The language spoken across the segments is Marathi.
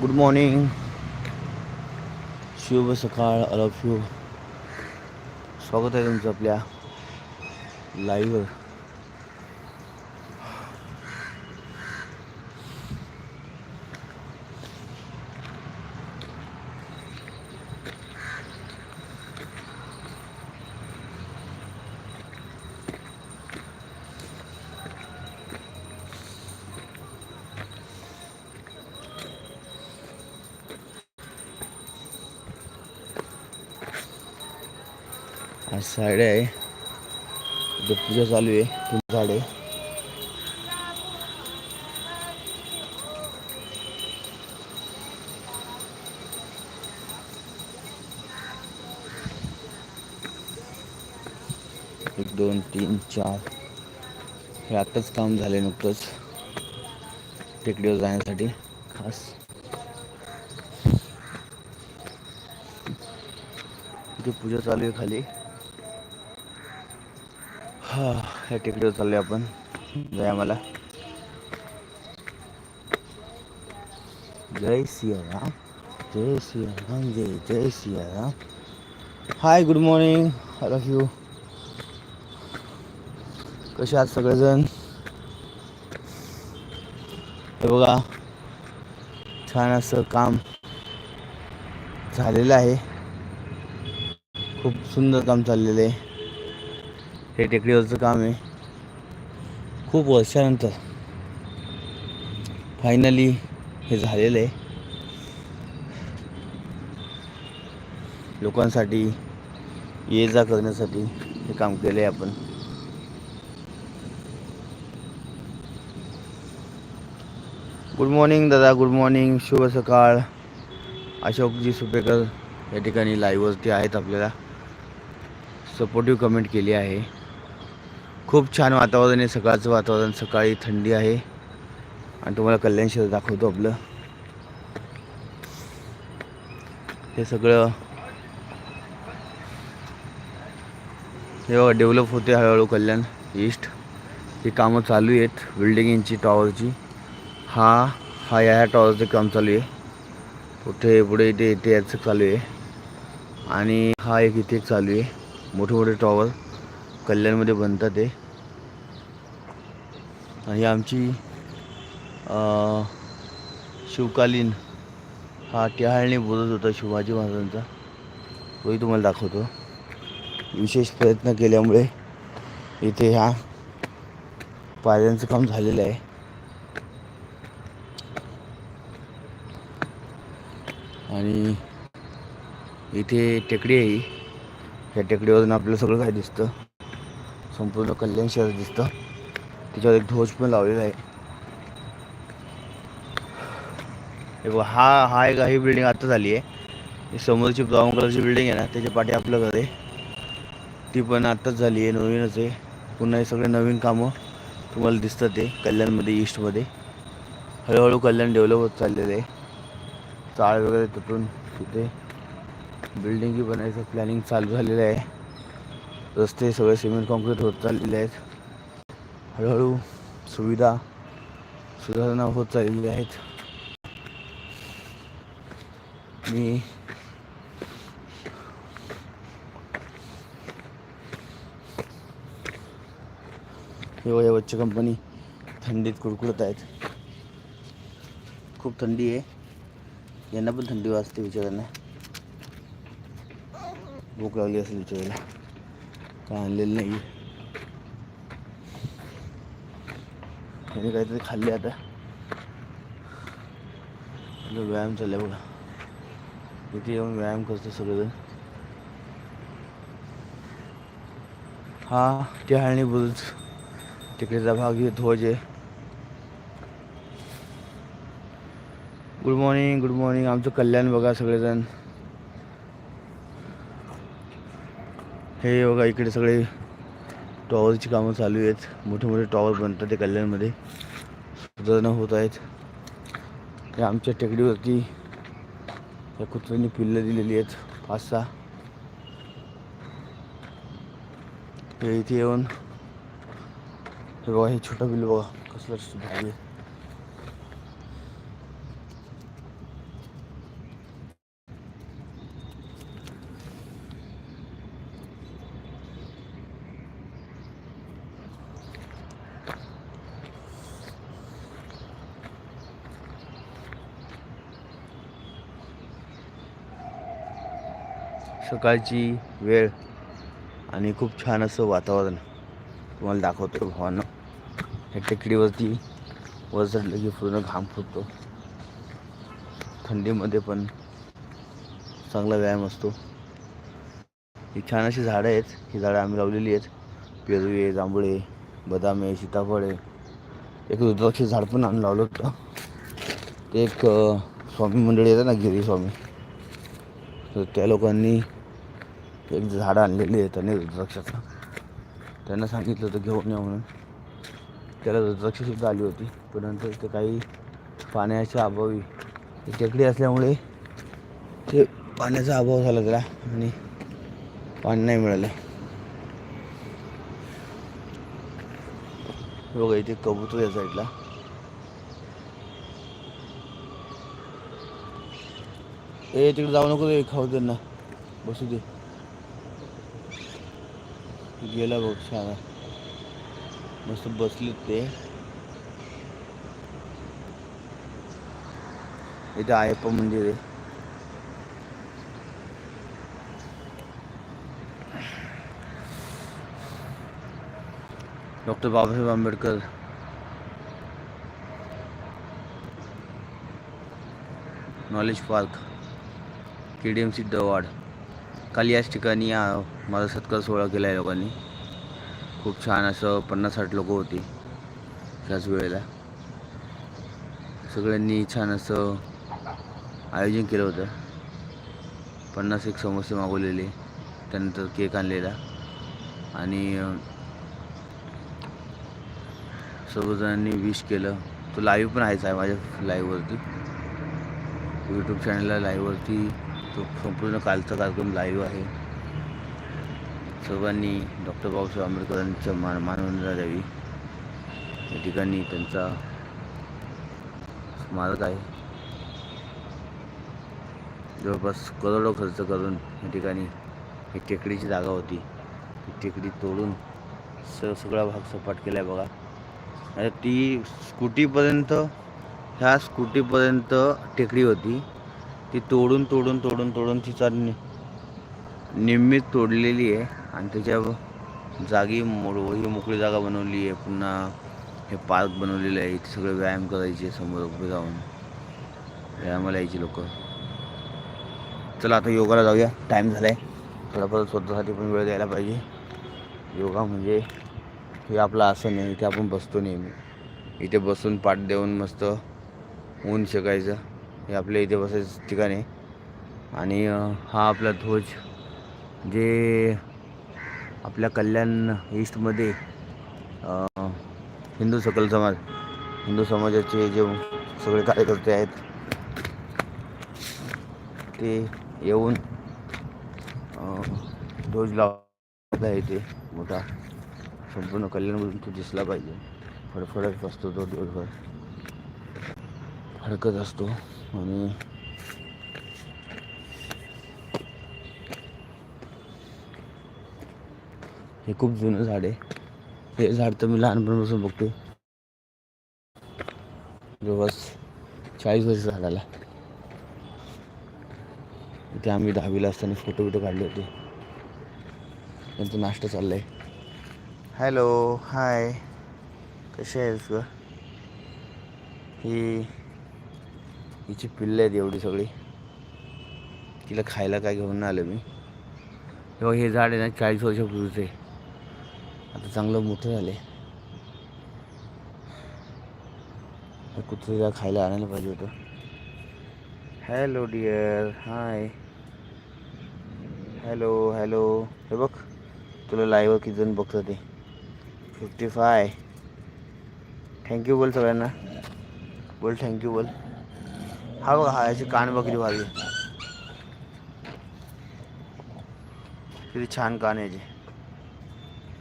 गुड मॉर्निंग शुभ सकाळ ऑल ऑफ यू स्वागत आहे तुमचं आपल्या लाईव्ह आज आहे. इथे पूजा चालू आहे. फुल झाड आहे. एक दोन तीन चार. हे आत्ताच काम झाले नुकतंच. टेकडीवर जाण्यासाठी. खास. इथे पूजा चालू आहे खाली. हा ह्या टेकडीवर चालले आपण. जय मला जय सियाराम जय सियाराम जय जय Siyaram. Hi good morning all you कसे आहात सगळेजण? हे बघा छान असं काम झालेलं आहे. खूप सुंदर काम चाललेलं आहे. हे टेकडीवरचं काम आहे. खूप वर्षानंतर फायनली हे झालेलं आहे. लोकांसाठी ये जा करण्यासाठी हे काम केलं आहे आपण. गुड मॉर्निंग दादा गुड मॉर्निंग शुभ सकाळ. अशोकजी सुपेकर या ठिकाणी लाईव्हवरती आहेत आपल्याला. सपोर्टिव्ह कमेंट केली आहे. खूप छान वातावरण आहे. सकाळचं वातावरण सकाळी थंडी आहे. आणि तुम्हाला कल्याण शहर दाखवतो आपलं. हे सगळं हे बघा डेव्हलप होते हळूहळू कल्याण ईस्ट ही कामं चालू आहेत बिल्डिंगची टॉवरची हा हा या ह्या टॉवरचं काम चालू आहे. कुठे पुढे इथे इथे याचं चालू आहे. आणि हा एक इथे चालू आहे. मोठे मोठे टॉवर कल्याणमध्ये बनतात ते आणि आमची शिवकालीन हा टिहाळणी बोलत होता शिवाजी महाराजांचा. तोही तुम्हाला दाखवतो. विशेष प्रयत्न केल्यामुळे इथे ह्या पायऱ्यांचं काम झालेलं आहे. आणि इथे टेकडी आहे ह्या टेकडीवरून आपलं सगळं काय दिसतं. संपूर्ण कल्याण शहर दिसतं त्याच्यावर एक ध्वज पण लावलेला आहे हे बघा, हा हा एक ही बिल्डिंग आता झाली आहे समोरची ब्राऊन कलरची बिल्डिंग आहे ना त्याच्या पाठी आपलं घर आहे। ती पण आत्ताच झाली आहे नवीनच आहे पुन्हा हे सगळे नवीन कामं तुम्हाला दिसतात ते कल्याणमध्ये ईस्टमध्ये हळूहळू कल्याण डेव्हलप होत चाललेलं आहे. चाळ वगैरे तुटून तिथे बिल्डिंगी बनायचं प्लॅनिंग चालू झालेलं आहे. रस्ते सगळे सिमेंट कॉन्क्रीट होत चाललेले आहेत. हळूहळू सुविधा सुधारणा होत चाललेल्या आहेत. मी हे कंपनी थंडीत कुडकुडत आहेत. खूप थंडी आहे. यांना पण थंडी वाजते विचारांना. भूक लागली असेल विचारायला. काय आणलेलं नाही त्याने काहीतरी खाल्ले आता. व्यायाम चालला बघा. इथे येऊन व्यायाम करतो सगळेजण. हा टिहाळणी बुरुज. तिकडेचा भाग हे ध्वज आहे गुड मॉर्निंग गुड मॉर्निंग आमचं कल्याण बघा सगळेजण. हे बघा इकडे सगळे टॉवरची कामं चालू आहेत. मोठे मोठे टॉवर बनतात ते कल्याणमध्ये. सुधारणा होत आहेत. हे आमच्या टेकडीवरती या कुत्र्यांनी पिल्लं दिलेली आहेत. पाच सहा. हे इथे येऊन हे बघा हे छोटं बिल बघा कसलं भारी आहे. सकाळची वेळ आणि खूप छान असं वातावरण तुम्हाला दाखवतो भावानं. ह्या टेकडीवरती वर चढलं की पूर्ण घाम फुटतो. थंडीमध्ये पण चांगला व्यायाम असतो. ही छान अशी झाडं आहेत. ही झाडं आम्ही लावलेली आहेत. पेरू आहे जांभळे बदाम आहे सीताफळ. आहे एक रुद्राक्ष झाड पण आणून लावलं होतं. ते एक स्वामी मंडळी येतं ना गिरी स्वामी. तर त्या लोकांनी एक झाडं आणलेली आहे त्यांनी रुद्राक्षाचं त्यांना सांगितलं होतं घेऊन या म्हणून. त्याला रुद्राक्षसुद्धा आली होती पण नंतर ते काही पाण्याच्या अभावी चकडी टेकडी असल्यामुळे ते पाण्याचा अभाव झाला त्याला आणि पाणी नाही मिळालं. बघा इथे कबूतर या साईडला. ए तिकडे जाऊ नको रे खाऊ त्यांना. बसू दे. गेला बघ छान मस्त बसलेत ते. इथे आयप्पा मंदिर आहे. Doctor Babasaheb Ambedkar. Knowledge park K D M C दवाड. काल याच ठिकाणी माझा सत्कार सोहळा केला आहे लोकांनी. खूप छान असं पन्नास साठ लोक होती त्याच वेळेला. सगळ्यांनी छान असं आयोजन केलं होतं. पन्नास एक समोसे मागवलेले त्यानंतर केक आणलेला आणि सर्वजणांनी विश केलं. तो लाईव्ह पण आहेच आहे माझ्या लाईव्हवरती यूट्यूब चॅनलला लाईव्हवरती तो संपूर्ण कालचा कार्यक्रम लाईव्ह आहे. सर्वांनी डॉक्टर बाबासाहेब आंबेडकरांच्या मान मानवंदना द्यावी. या ठिकाणी त्यांचा स्मारक आहे. जवळपास करोडो खर्च करून या ठिकाणी ही टेकडीची जागा होती. ती टेकडी तोडून स सगळा भाग सपाट केला आहे बघा. आता ती स्कूटीपर्यंत ह्या स्कूटीपर्यंत टेकडी होती. ती तोडून तोडून तोडून तोडून तिचा नि निम्मीत तोडलेली आहे आणि त्याच्या जागी मोड ही मोकळी जागा बनवली आहे. पुन्हा हे पार्क बनवलेलं आहे. इथे सगळे व्यायाम करायचे समोर उभे जाऊन व्यायामाला यायची लोक. चला आता योगाला जाऊया. टाईम झाला आहे थोडाफार स्वतःसाठी पण वेळ द्यायला पाहिजे. योगा म्हणजे हे आपलं आसन आहे. इथे आपण बसतो नेहमी. इथे बसून पाठ देऊन मस्त ऊन शेकायचं. हे आपल्या इथे बसायचं ठिकाण. आहे आणि हा आपला ध्वज जे आपल्या कल्याण ईस्टमध्ये हिंदू सकल समाज हिंदू समाजाचे जे सगळे कार्यकर्ते आहेत ते येऊन ध्वज लावला आहे इथे. मोठा संपूर्ण कल्याणमधून तो दिसला पाहिजे. फडफडत असतो तो दिवसभर हरकत असतो आणि हे खूप जुनं झाड आहे. हे झाड तर मी लहानपणापासून बघतो जवळपास चाळीस वर्ष झाडाला. इथे आम्ही दहावीला असताना फोटो बिटो काढले होते. त्यांचा नाश्ता चाललाय. हॅलो हाय कसे आहेस ग? ही हिची पिल्लं आहेत एवढी सगळी. तिला खायला काय घेऊन आलं मी. तेव्हा हे झाड आहे ना चाळीस वर्षापूर्वीचे आहे आता चांगलं मोठं झालं आहे कुत्रीला खायला आणायला पाहिजे होतं. Hello dear hi hello hello हे बघ तुला लाईव्ह किती जण बघतं ते. फिफ्टी फाय थँक्यू बोल सगळ्यांना. बोल थँक्यू बोल. हा बघा हा याची कान बकरी किती किती छान कान आहे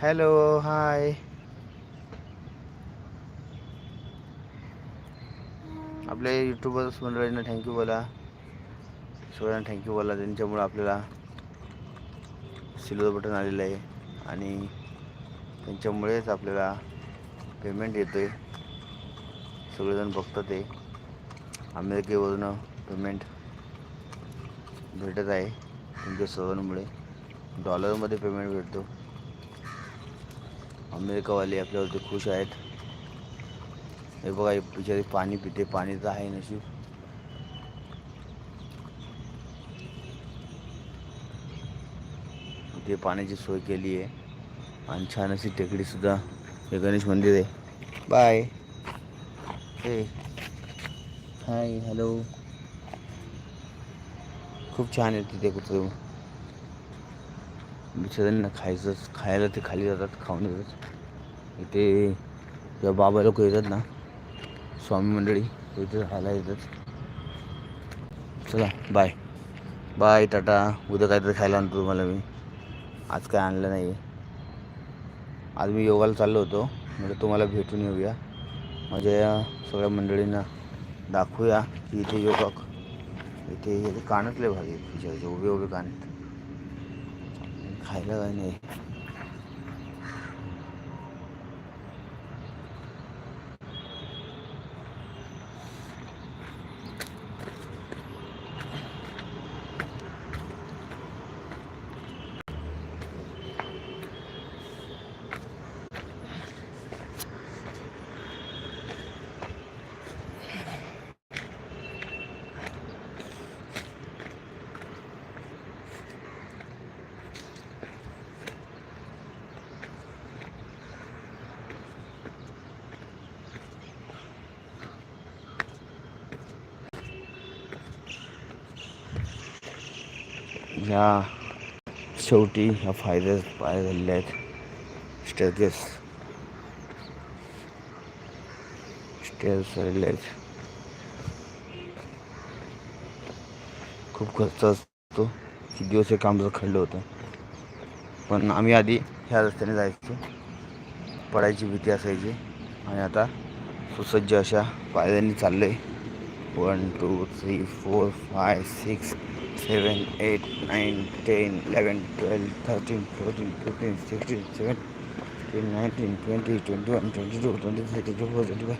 हॅलो हाय आपल्या यूट्यूबर्स मंडळींना थँक्यू बोला. सगळ्यांना थँक्यू बोला त्यांच्यामुळं आपल्याला सिल्वर बटन आलेलं आहे. आणि त्यांच्यामुळेच आपल्याला पेमेंट येतो आहे सगळेजण बघतात आहे अमेरिकेवरून पेमेंट भेटत आहे तुमच्या सवयीमुळे डॉलरमध्ये पेमेंट भेटतो. अमेरिकावाले आपल्यावरती खुश आहेत. हे बघा बिचारी पाणी पिते पाणी तर आहे नशीब. ते पाण्याची सोय केली आहे. आणि छान अशी टेकडीसुद्धा हे गणेश मंदिर आहे. बाय हे हाय हॅलो खूप छान येते तिथे कुठं. बिचाऱ्यांना खायचंच खायला ते खाली जातात खाऊन येतात. इथे जेव्हा बाबा लोक येतात ना. स्वामी मंडळी इथे राहायला येतात. चला बाय बाय टाटा. उद्या काहीतरी खायला आणतो तुम्हाला मी. आज काय आणलं नाही आज मी योगाला चाललो होतो. म्हणजे तुम्हाला भेटून येऊया. म्हणजे सगळ्या मंडळींना दाखवूया की इथे योगा इथे हे कानच लय आहेत उभे उभे कानात. खायला काही नाही. ह्या शेवटी ह्या फायदे पाय झालेले आहेत स्टेजेस स्टेज झालेले आहेत खूप खर्च असतो. किती दिवस हे काम जर खडलं होतं. पण आम्ही आधी ह्या रस्त्याने जायचो. पडायची भीती असायची. आणि आता सुसज्ज अशा पायऱ्यांनी चाललं आहे one two three four five six seven eight nine ten eleven twelve thirteen fourteen fifteen sixteen seven nineteen twenty twenty one twenty two twenty three twenty four twenty five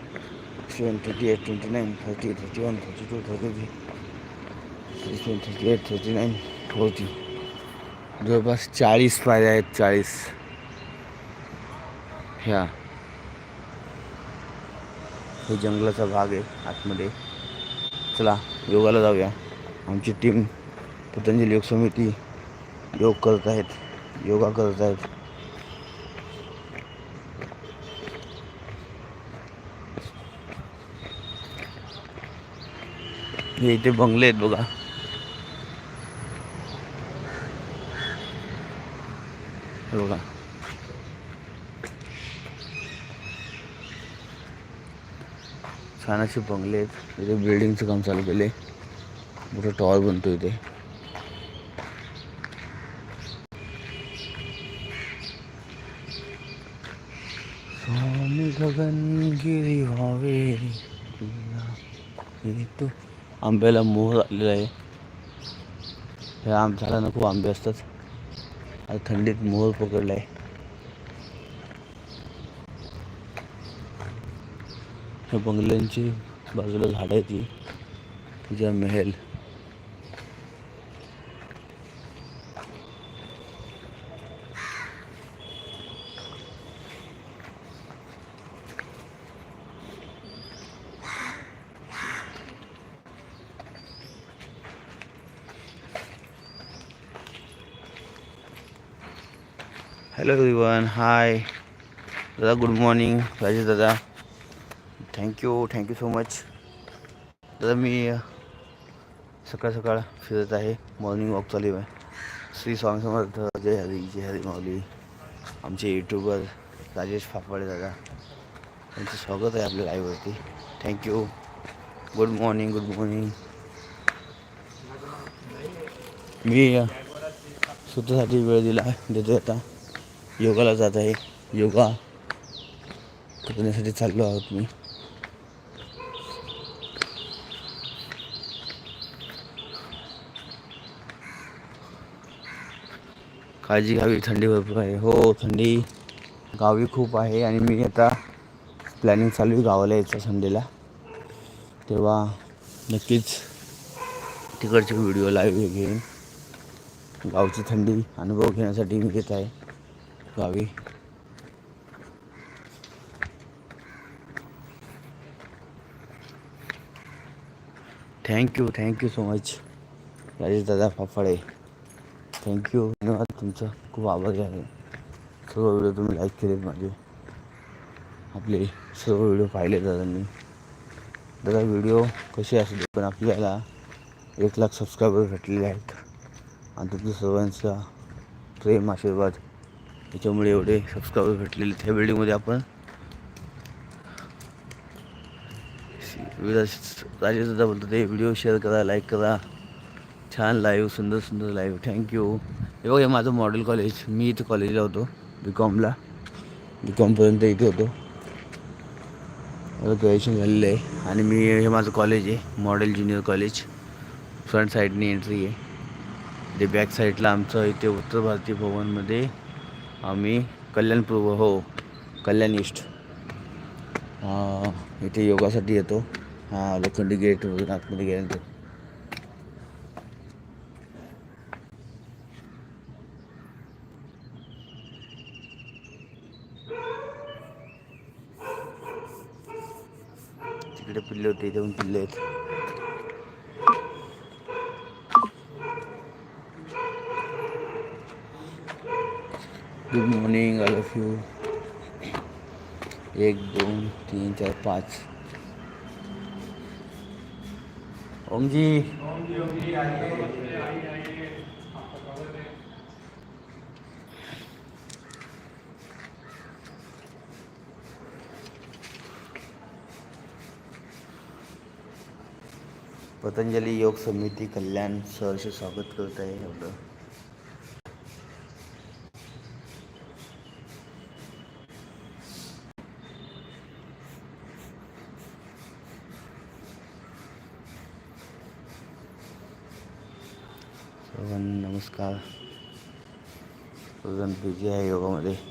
seven twenty eight twenty nine thirty thirty one thirty two thirty three thirty seven thirty eight thirty nine forty जवळपास चाळीस पायऱ्या आहेत चाळीस ह्या हे जंगलाचा भाग आहे आतमध्ये चला योगाला जाऊया आमची टीम पतंजली योग समिती योग करत आहेत योगा करत आहेत. हे इथे बंगले आहेत बघा. बघा. छान असे बंगले आहेत. इथे बिल्डिंगचं काम चालू केले मोठं टॉवर बनतो इथे स्वामी गगनगिरी व्हावे तो। आंब्याला मोहर आलेला आहे। हे आम झाडांना खूप आंबे असतात। आता थंडीत मोहर पकडला आहे ह्या बंगल्यांची बाजूला झाडं आहेत ती तुझ्या महल। हॅलो एव्हरीवन हाय दादा गुड मॉर्निंग राजेश दादा थँक्यू थँक्यू सो मच दादा मी uh, सकाळ सकाळ फिरत आहे. मॉर्निंग वॉक चालू आहे. श्री स्वामी समर्थ. जय हरी जय हरी माऊली. आमचे यूट्यूबर राजेश फाफाडे दादा. त्यांचं स्वागत आहे आपल्या लाईव्हवरती thank you good morning good morning me uh, स्वतःसाठी वेळ दिला. देतो आता. योगाला जात आहे. योगा करण्यासाठी चाललो आहोत मी. काळजी घ्यावी थंडी भरपूर आहे. हो थंडी गावी खूप आहे आणि मी आता प्लॅनिंग चालू आहे गावाला यायचं संडेला. तेव्हा नक्कीच तिकडचे व्हिडिओ लाईव्ह घेईन. गावची थंडी अनुभव घेण्यासाठी मी घेत आहे. गावी. Thank you thank you so much Rajesh दादा फाफाडे. थँक्यू धन्यवाद तुमचं. खूप आभारी आहे. सर्व व्हिडिओ तुम्ही लाईक केलेत माझे. आपले सर्व व्हिडिओ पाहिले दादांनी. दादा व्हिडिओ कसे असू दे पण आपल्याला एक लाख सबस्क्रायबर भेटलेले आहेत. आणि तुमच्या सर्वांचा प्रेम आशीर्वाद त्याच्यामुळे एवढे सबस्क्रायबर भेटलेले त्या बिल्डिंगमध्ये आपण राजेसुद्धा बोलतो ते व्हिडिओ शेअर करा लाईक करा. छान लाईव्ह सुंदर सुंदर लाईव्ह थँक्यू हे बघा हे माझं मॉडेल कॉलेज मी इथं कॉलेजला होतो बी कॉमला बी कॉमपर्यंत इथे होतो. माझं ग्रॅज्युएशन झालेलं आहे. आणि मी हे माझं कॉलेज आहे मॉडेल ज्युनियर कॉलेज फ्रंट साईडनी एंट्री आहे. ते बॅक साईडला आमचं इथे उत्तर भारतीय भवनमध्ये आम्ही कल्याणपूर्व हो कल्याण ईस्ट इथे योगासाठी येतो. हां लोखंडी गेट वगैरे आतमध्ये गेल्यानंतर. तिकडे पिल्ले होते इथे पण पिल्ले आहेत. Good morning I love you एक, दो, तीन, चार, पाच। ओम जी। पतंजलि योग समिति कल्याण सर से स्वागत करत आहे एवढं tôi che rồi con này đi.